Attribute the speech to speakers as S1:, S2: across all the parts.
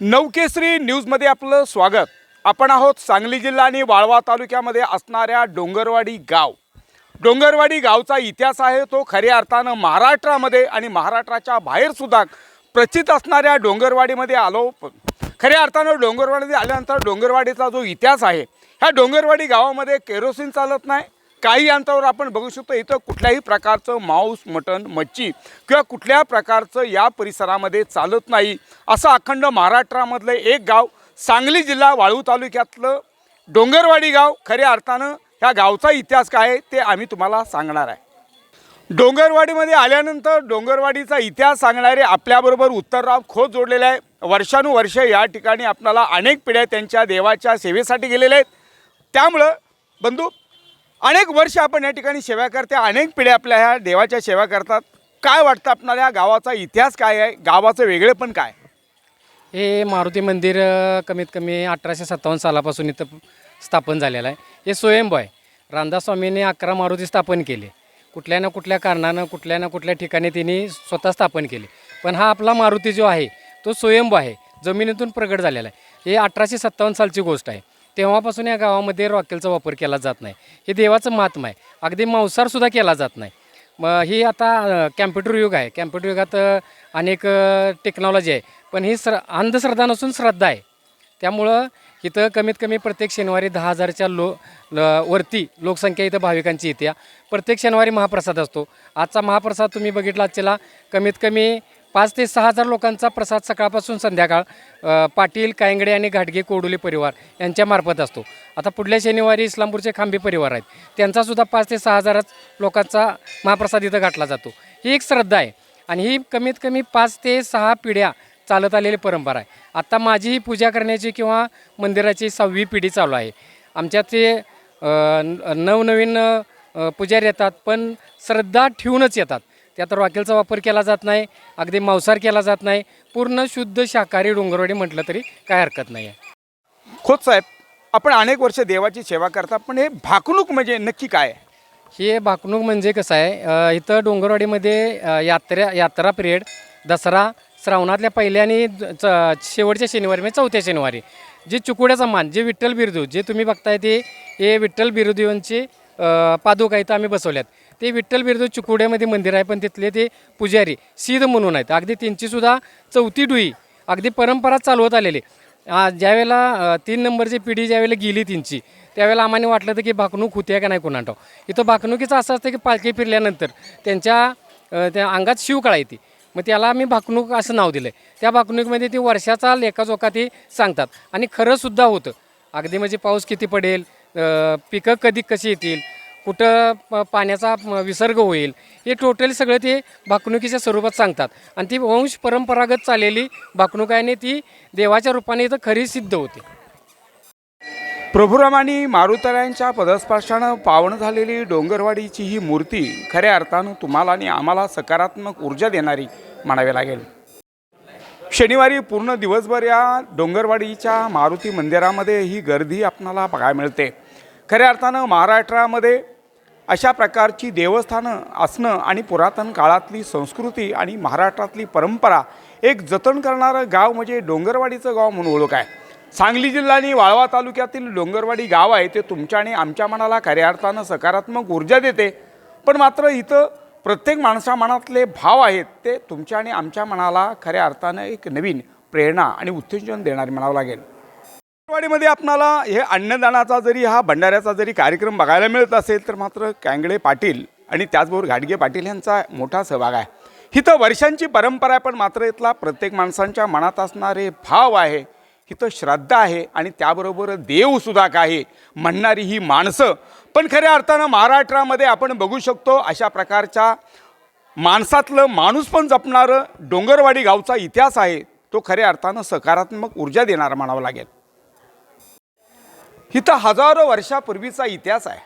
S1: नवकेसरी न्यूजमध्ये आपलं स्वागत. आपण आहोत सांगली जिल्हा आणि वाळवा तालुक्यामध्ये असणाऱ्या डोंगरवाडी गाव. डोंगरवाडी गावचा इतिहास आहे तो खऱ्या अर्थानं महाराष्ट्रामध्ये आणि महाराष्ट्राच्या बाहेरसुद्धा प्रचित असणाऱ्या डोंगरवाडीमध्ये आलो. प- खऱ्या अर्थानं डोंगरवाडीमध्ये आल्यानंतर डोंगरवाडीचा जो इतिहास आहे ह्या डोंगरवाडी गावामध्ये केरोसिन चालत नाही काही अंतरावर आपण बघू शकतो इथं कुठल्याही प्रकारचं मांस मटण मच्छी किंवा कुठल्या प्रकारचं या परिसरामध्ये चालत नाही. असं अखंड महाराष्ट्रामधलं एक गाव सांगली जिल्हा वाळू तालुक्यातलं डोंगरवाडी गाव खऱ्या अर्थानं ह्या गावचा इतिहास काय आहे ते आम्ही तुम्हाला सांगणार आहे. डोंगरवाडीमध्ये आल्यानंतर डोंगरवाडीचा इतिहास सांगणारे आपल्याबरोबर उत्तरराव खोत जोडलेले आहे वर्षानुवर्ष या ठिकाणी आपल्याला अनेक पिढ्या त्यांच्या देवाच्या सेवेसाठी गेलेल्या आहेत. त्यामुळं बंधू अनेक वर्ष आपण या ठिकाणी सेवा करते. अनेक पिढ्या आपल्या ह्या देवाच्या सेवा करतात. काय वाटतं आपणाला या गावाचा इतिहास काय आहे? गावाचं वेगळेपण काय?
S2: हे मारुती मंदिर कमीत कमी अठराशे सत्तावन्न सालापासून इथं स्थापन झालेलं आहे. हे स्वयंभू आहे. रामदास स्वामींनी अकरा मारुती स्थापन केले. कुठल्या ना कुठल्या कारणानं कुठल्या ना कुठल्या ठिकाणी त्यांनी स्वतः स्थापन केले. पण हा आपला मारुती जो आहे तो स्वयंभू आहे. जमिनीतून प्रगट झालेला आहे. हे अठराशे सत्तावन्न सालची गोष्ट आहे. तेव्हापासून या गावामध्ये रॉकेलचा वापर केला जात नाही. हे देवाचं महात्मा आहे अगदी मांसारसुद्धा केला जात नाही. मग ही आता कॅम्प्युटर युग आहे. कॅम्प्युटर युगात अनेक टेक्नॉलॉजी आहे. पण ही श्र अंधश्रद्धा नसून श्रद्धा आहे. त्यामुळं इथं कमीत कमी प्रत्येक शनिवारी दहा हजारच्या लो ल- वरती लोकसंख्या इथं भाविकांची येते. प्रत्येक शनिवारी महाप्रसाद असतो. आजचा महाप्रसाद तुम्ही बघितला आजच्याला कमीत कमी पाच ते सहा हजार लोकांचा प्रसाद सकाळपासून संध्याकाळ पाटील कायंगडे आणि घाटगे कोडुले परिवार यांच्यामार्फत असतो. आता पुढल्या शनिवारी इस्लामपूरचे खांबे परिवार आहेत. त्यांचासुद्धा पाच ते सहा हजारच लोकांचा महाप्रसाद इथं गाठला जातो. ही एक श्रद्धा आहे आणि ही कमीत कमी पाच ते सहा पिढ्या चालत आलेली परंपरा आहे. आत्ता माझी ही पूजा करण्याची किंवा मंदिराची सहावी पिढी चालू आहे. आमच्यात ते नवनवीन पुजारी येतात पण श्रद्धा ठेवूनच येतात. त्यात रॉकेलचा वापर केला जात नाही अगदी मांसाहार केला जात नाही पूर्ण शुद्ध शाकाहारी डोंगरवाडी म्हटलं तरी काय हरकत नाही आहे
S1: खोत साहेब आपण अनेक वर्ष देवाची सेवा करता पण हे भाकणूक म्हणजे नक्की काय? आहे
S2: हे भाकणूक म्हणजे कसं आहे इथं डोंगरवाडीमध्ये यात्रा यात्रा पिरियड दसरा श्रावणातल्या पहिल्या आणि च- शेवटच्या शनिवारी म्हणजे चौथ्या शनिवारी. जे चुकुड्याचा मान जे विठ्ठल बिरदू जे तुम्ही बघताय ते हे विठ्ठल बिरदूंचे पादुका इथं आम्ही बसवल्यात. ते विठ्ठल बिरदू चुकुड्यामध्ये मंदिर आहे पण तिथले ते पुजारी सीध म्हणून आहेत. अगदी त्यांचीसुद्धा चौथी डुई अगदी परंपरा चालवत आलेली. ज्यावेळेला तीन नंबरची पिढी ज्यावेळेला गेली त्यांची त्यावेळेला आम्हाला वाटलं होतं की भाकणूक होत्या का नाही कोणाटाव इथं भाकणुकीचं असं असतं की पालखी फिरल्यानंतर त्यांच्या त्या अंगात शिवकळा येते. मग त्याला आम्ही भाकणूक असं नाव दिलं आहे त्या भाकणुकीमध्ये ती वर्षाचा लेखाजोखा ते सांगतात. आणि खरंसुद्धा होतं. अगदी म्हणजे पाऊस किती पडेल पिकं कधी कशी येतील कुठं प- पाण्याचा विसर्ग होईल हे टोटली सगळं ते भाकणुकीच्या स्वरूपात सांगतात. आणि ती वंश परंपरागत चाललेली भाकणूक आहे ती देवाच्या रूपाने इथं खरी सिद्ध होते.
S1: प्रभुराम आणि मारुतरायांच्या पदस्पर्शानं पावन झालेली डोंगरवाडीची ही मूर्ती खऱ्या अर्थानं तुम्हाला आणि आम्हाला सकारात्मक ऊर्जा देणारी म्हणावी लागेल. शनिवारी पूर्ण दिवसभर या डोंगरवाडीच्या मारुती मंदिरामध्ये ही गर्दी आपणाला बघायला मिळते. खऱ्या अर्थानं महाराष्ट्रामध्ये अशा प्रकारची देवस्थानं असणं आणि पुरातन काळातली संस्कृती आणि महाराष्ट्रातली परंपरा एक जतन करणारं गाव म्हणजे डोंगरवाडीचं गाव म्हणून ओळख आहे. सांगली जिल्हा आणि वाळवा तालुक्यातील डोंगरवाडी गाव आहे. ते तुमच्या आणि आमच्या मनाला खऱ्या अर्थानं सकारात्मक ऊर्जा देते. पण मात्र इथं प्रत्येक माणसा मनातले भाव आहेत. ते तुमच्या आणि आमच्या मनाला खऱ्या अर्थानं एक नवीन प्रेरणा आणि उत्तेजन देणारे म्हणावं लागेल. वाडीमध्ये आपणाला हे अन्नदानाचा जरी हा भंडाऱ्याचा जरी कार्यक्रम बघायला मिळत असेल तर मात्र कँगडे पाटील आणि त्याचबरोबर घाडगे पाटील यांचा मोठा सहभाग आहे. इथं वर्षांची परंपरा आहे पण मात्र इथला प्रत्येक माणसांच्या मनात असणारे भाव आहे इथं श्रद्धा आहे आणि त्याबरोबर देवसुद्धा आहे म्हणणारी ही माणसं. पण खऱ्या अर्थानं महाराष्ट्रामध्ये आपण बघू शकतो अशा प्रकारच्या माणसातलं माणूस पण जपणारं डोंगरवाडी गावचा इतिहास आहे तो खऱ्या अर्थानं सकारात्मक ऊर्जा देणारा म्हणावं लागेल. इथं हजारो वर्षापूर्वीचा इतिहास आहे.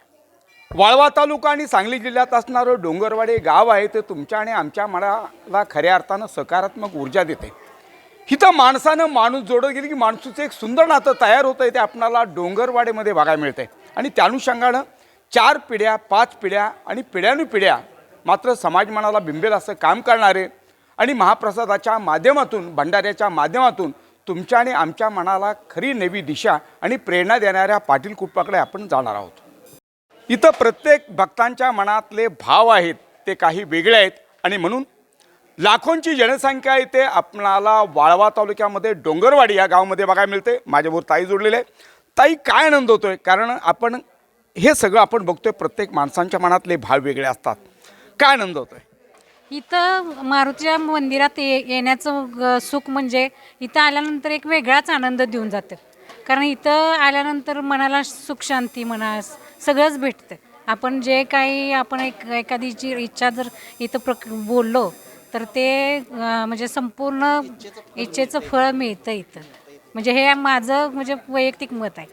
S1: वाळवा तालुका आणि सांगली जिल्ह्यात असणारं डोंगरवाडे गाव आहे ते तुमच्या आणि आमच्या मनाला खऱ्या अर्थानं सकारात्मक ऊर्जा देते. इथं माणसानं माणूस जोडत गेली की माणसाचं एक सुंदर नातं तयार होतं ते आपणाला डोंगरवाडेमध्ये बघायला मिळते आणि त्या अनुषंगानं चार पिढ्या पाच पिढ्या आणि पिढ्यानुपिढ्या मात्र समाज मनाला बिंबेल असं काम करणारे आणि महाप्रसादाच्या माध्यमातून भंडाऱ्याच्या माध्यमातून तुमच्या आणि आमच्या मनाला खरी नवी दिशा आणि प्रेरणा देणाऱ्या पाटील कुटुंबाकडे आपण जाणार आहोत. इथं प्रत्येक भक्तांच्या मनातले भाव आहेत ते काही वेगळे आहेत आणि म्हणून लाखोंची जनसंख्या इथे आपणाला वाळवा तालुक्यामध्ये डोंगरवाडी या गावामध्ये बघायला मिळते. माझ्याबरोबर ताई जोडलेले आहे. ताई काय आनंद होतो आहे कारण आपण हे सगळं आपण बघतोय प्रत्येक माणसांच्या मनातले भाव वेगळे असतात. काय आनंद होतो आहे
S3: इथं मारुतीच्या मंदिरात ये येण्याचं ग- सुख म्हणजे इथं आल्यानंतर एक वेगळाच आनंद देऊन जातं. कारण इथं आल्यानंतर मनाला सुख शांती म्हणा स- सगळंच भेटतं. आपण जे काही आपण एक एखादीची इच्छा जर इथं प्रक बोललो तर ते अं, म्हणजे संपूर्ण इच्छेचं फळ मिळतं इथं. म्हणजे हे माझं म्हणजे वैयक्तिक मत आहे.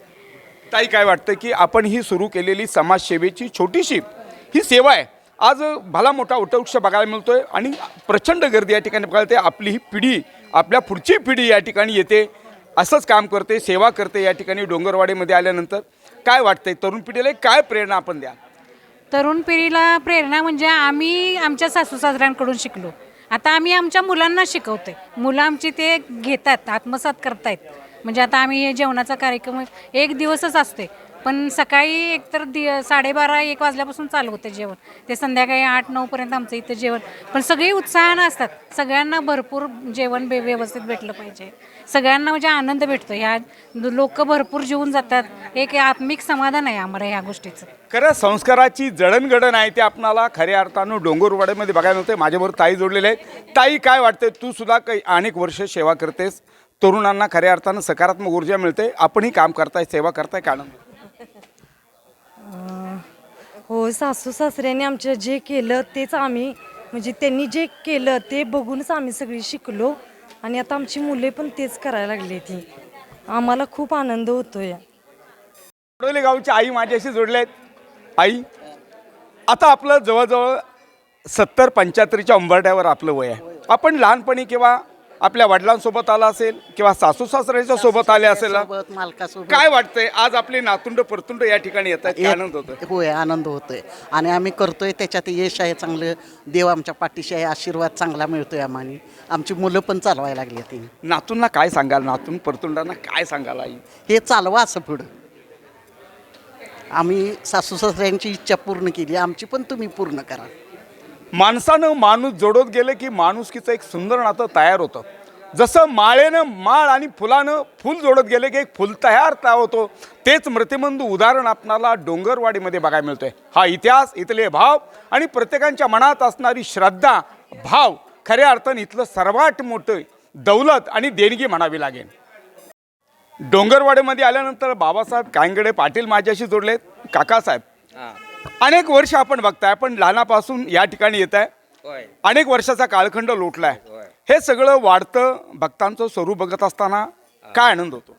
S1: ताई काय वाटतं की आपण ही सुरू केलेली समाजसेवेची छोटीशी ही सेवा आहे? आज भला मोठा वटवृक्ष बघायला मिळतोय आणि प्रचंड गर्दी या ठिकाणी बघायला येते आपली ही पिढी आपल्या पुढची पिढी या ठिकाणी येते. असंच काम करते सेवा करते या ठिकाणी डोंगरवाडीमध्ये आल्यानंतर. काय वाटतंय? तरुण पिढीला काय प्रेरणा आपण द्या?
S3: तरुण पिढीला प्रेरणा म्हणजे आम्ही आमच्या सासू सासऱ्यांकडून शिकलो. आता आम्ही आमच्या मुलांना शिकवतोय. मुलं आमची ते घेतात आत्मसात करतायत. म्हणजे आता आम्ही हे जेवणाचा कार्यक्रम एक दिवसच असते पण सकाळी एकतर दि साडेबारा एक वाजल्यापासून चालू होतं जेवण. ते संध्याकाळी आठ नऊपर्यंत आमचं इथं जेवण. पण सगळी उत्साहानं असतात. सगळ्यांना भरपूर जेवण बे व्यवस्थित भेटलं पाहिजे. सगळ्यांना म्हणजे आनंद भेटतो. ह्या लोक भरपूर जेवून जातात. एक आत्मिक समाधान आहे आम्हाला ह्या गोष्टीचं.
S1: खरं संस्काराची जडणघडण आहे ते आपणाला खऱ्या अर्थानं डोंगरवाड्यामध्ये बघायला मिळते माझ्याबरोबर ताई जोडलेले आहेत. ताई काय वाटते तू सुद्धा काही अनेक वर्ष सेवा करतेस. तरुणांना खऱ्या अर्थानं सकारात्मक ऊर्जा मिळते. आपणही काम करताय सेवा करताय का आनंद?
S4: हो सासू सासऱ्याने आमच्या जे केलं तेच आम्ही म्हणजे त्यांनी जे केलं ते बघूनच आम्ही सगळी शिकलो आणि आता आमची मुले पण तेच करायला लागली ती आम्हाला खूप आनंद होतोय.
S1: वडोली गावची आई माझ्याशी जोडल्या आहेत. आई आता आपलं जवळजवळ सत्तर पंच्याहत्तरच्या उंबरट्यावर आपलं वय आहे. आपण लहानपणी किंवा आपल्या वडिलांसोबत आला असेल किंवा सासू सासऱ्याच्या सोबत आले असेल
S5: सोबत मालकासोबत.
S1: काय वाटतंय? आज आपले नातुंड परतुंड या ठिकाणी येतात काय आनंद होतोय?
S5: होय आनंद होतोय. आणि आम्ही करतोय त्याच्यात यश आहे चांगलं देव आमच्या पाठीशी आहे आशीर्वाद चांगला मिळतोय आम्हाला आमची मुलं पण चालवायला लागली ती
S1: नातूंना काय सांगाल? नातून परतुंडांना काय सांगाल आई?
S5: हे चालवा असं पुढं. आम्ही सासू सासऱ्यांची इच्छा पूर्ण केली आमची पण तुम्ही पूर्ण करा.
S1: माणसानं माणूस जोडत गेलं की माणुसकीचं एक सुंदर नातं तयार होतं. जसं माळेनं माळ आणि फुलानं फुल जोडत गेले की एक फुल तयार तयार होतो तेच मृतिमंदू उदाहरण आपणाला डोंगरवाडीमध्ये बघायला मिळतोय. हा इतिहास इथले भाव आणि प्रत्येकांच्या मनात असणारी श्रद्धा भाव खऱ्या अर्थानं इथलं सर्वात मोठं दौलत आणि देणगी म्हणावी लागेल. डोंगरवाडीमध्ये आल्यानंतर बाबासाहेब कांगडे पाटील माझ्याशी जोडलेत. काकासाहेब. अनेक वर्ष आपण बघताय पण लहानापासून या ठिकाणी येत आहे अनेक वर्षाचा कालखंड लोटलाय. हे सगळं वाढतं भक्तांचं स्वरूप बघत असताना काय आनंद होतो?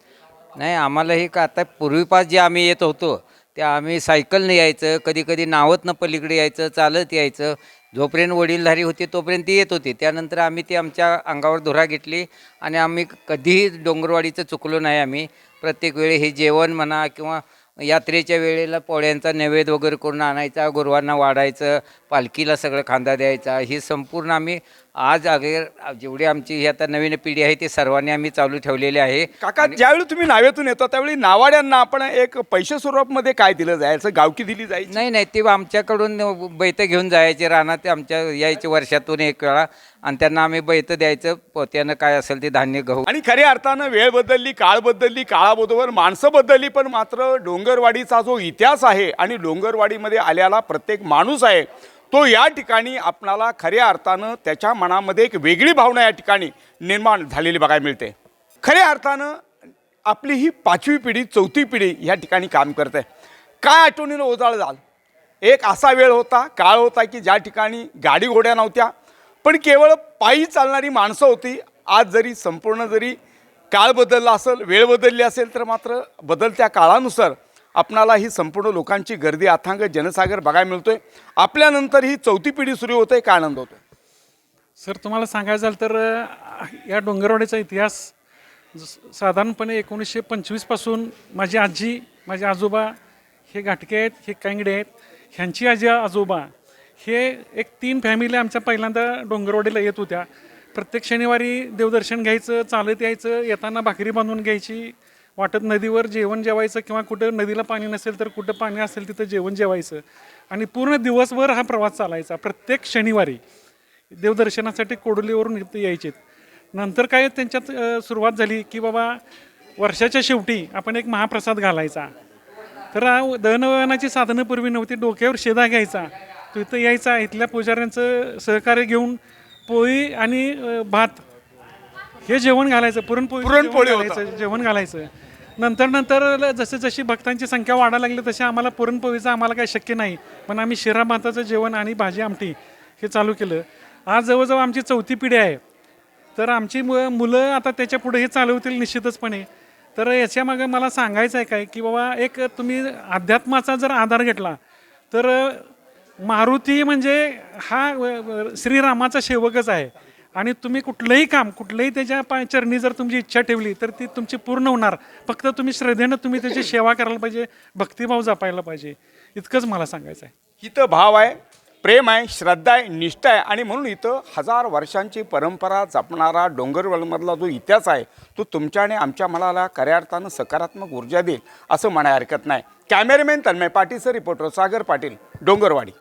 S6: नाही आम्हाला हे का आता पूर्वीपास जे आम्ही येत होतो ते आम्ही सायकलनं यायचं कधी कधी नावतनं पलीकडे यायचं चालत यायचं. जोपर्यंत वडीलधारी होते तोपर्यंत ते येत होते. त्यानंतर आम्ही ते आमच्या अंगावर धुरा घेतली आणि आम्ही कधीही डोंगरवाडीचं चुकलो नाही आम्ही. प्रत्येक वेळी हे जेवण म्हणा किंवा यात्रेच्या वेळेला पोळ्यांचा नैवेद्य वगैरे करून आणायचा गुरुवांना वाढायचं पालखीला सगळं खांदा द्यायचा. हे संपूर्ण आम्ही आज अगेर जेवढी आमची ही आता नवीन पिढी आहे ते सर्वांनी आम्ही चालू ठेवलेले आहे.
S1: काका ज्यावेळी तुम्ही नावेतून येतो त्यावेळी नावाड्यांना आपण एक पैसे स्वरूपामध्ये काय दिलं जायचं गावकी दिली जायची?
S6: नाही नाही ते आमच्याकडून बैतं घेऊन जायचे. रानात आमच्या यायचे वर्षातून एक वेळा. आणि त्यांना आम्ही बैतं द्यायचं. पोत्यानं काय असेल ते धान्य गहू.
S1: आणि खऱ्या अर्थानं वेळ बदलली काळ बदलली काळाबरोबर माणसं बदलली पण मात्र डोंगरवाडीचा जो इतिहास आहे आणि डोंगरवाडीमध्ये आल्याला प्रत्येक माणूस आहे तो या ठिकाणी आपणाला खऱ्या अर्थानं त्याच्या मनामध्ये एक वेगळी भावना या ठिकाणी निर्माण झालेली बघायला मिळते. खऱ्या अर्थानं आपली ही पाचवी पिढी चौथी पिढी या ठिकाणी काम करते. काय आठवणीनं ओजाळ झाल एक असा वेळ होता काळ होता की ज्या ठिकाणी गाडी घोड्या नव्हत्या पण केवळ पायी चालणारी माणसं होती. आज जरी संपूर्ण जरी काळ बदलला असेल वेळ बदलली असेल तर मात्र बदलत्या काळानुसार आपणाला ही संपूर्ण लोकांची गर्दी अथांग जनसागर बघायला मिळतोय. आपल्यानंतर ही चौथी पिढी सुरू होते काय आनंद होतोय?
S7: सर तुम्हाला सांगायचं झालं तर या डोंगरवाड्याचा इतिहास ज- साधारणपणे एकोणीसशे पंचवीसपासून माझी आजी माझे आजोबा हे घाटके आहेत हे कांगडे आहेत ह्यांची आजी आजोबा हे एक तीन फॅमिली आमच्या पहिल्यांदा डोंगरवाडीला येत होत्या. प्रत्येक शनिवारी देवदर्शन घ्यायचं चालत यायचं येताना भाकरी बांधून घ्यायची वाटत नदीवर जेवण जेवायचं किंवा कुठं नदीला पाणी नसेल तर कुठं पाणी असेल तिथं जेवण जेवायचं. आणि पूर्ण दिवसभर हा प्रवास चालायचा. प्रत्येक शनिवारी देवदर्शनासाठी कोडोलीवरून इथं यायचे नंतर काय त्यांच्यात सुरुवात झाली की बाबा वर्षाच्या शेवटी आपण एक महाप्रसाद घालायचा. तर हा दळणवळणाची साधनं पूर्वी नव्हती डोक्यावर शेदा घ्यायचा. तो इथं यायचा इथल्या पुजाऱ्यांचं सहकार्य घेऊन पोळी आणि भात हे जेवण घालायचं पुरणपोळी
S1: पुरणपोळी होतं.
S7: घालायचं जेवण घालायचं. नंतर नंतर जसे जशी भक्तांची संख्या वाढायला लागली तसे आम्हाला पुरणपोळीचं आम्हाला काही शक्य नाही. पण आम्ही शिरा भाताचं जेवण आणि भाजी आमटी हे चालू केलं. आज जवळजवळ आमची चौथी पिढी आहे. तर आमची मु मुलं आता त्याच्या पुढे हे चालवतील निश्चितचपणे. तर याच्यामागं मला सांगायचं आहे काय की बाबा एक तुम्ही अध्यात्माचा जर आधार घेतला तर मारुती म्हणजे हा व- व- श्रीरामाचा सेवकच आहे. आणि तुम्ही कुठलंही काम कुठलंही त्याच्या पाय चरणी जर तुमची इच्छा ठेवली तर ती तुमची पूर्ण होणार. फक्त तुम्ही श्रद्धेनं तुम्ही त्याची सेवा करायला पाहिजे भक्तिभाव जपायला पाहिजे. इतकंच मला सांगायचं आहे.
S1: इथं भाव आहे प्रेम आहे श्रद्धा आहे निष्ठा आहे. आणि म्हणून इथं हजार वर्षांची परंपरा जपणारा डोंगरवलमधला जो इतिहास आहे तो तुमच्या आणि आमच्या मनाला खऱ्या अर्थानं सकारात्मक ऊर्जा देईल असं म्हणाय हरकत नाही. कॅमेरामॅन तन्मय पाटीलचं रिपोर्टर सागर पाटील डोंगरवाडी.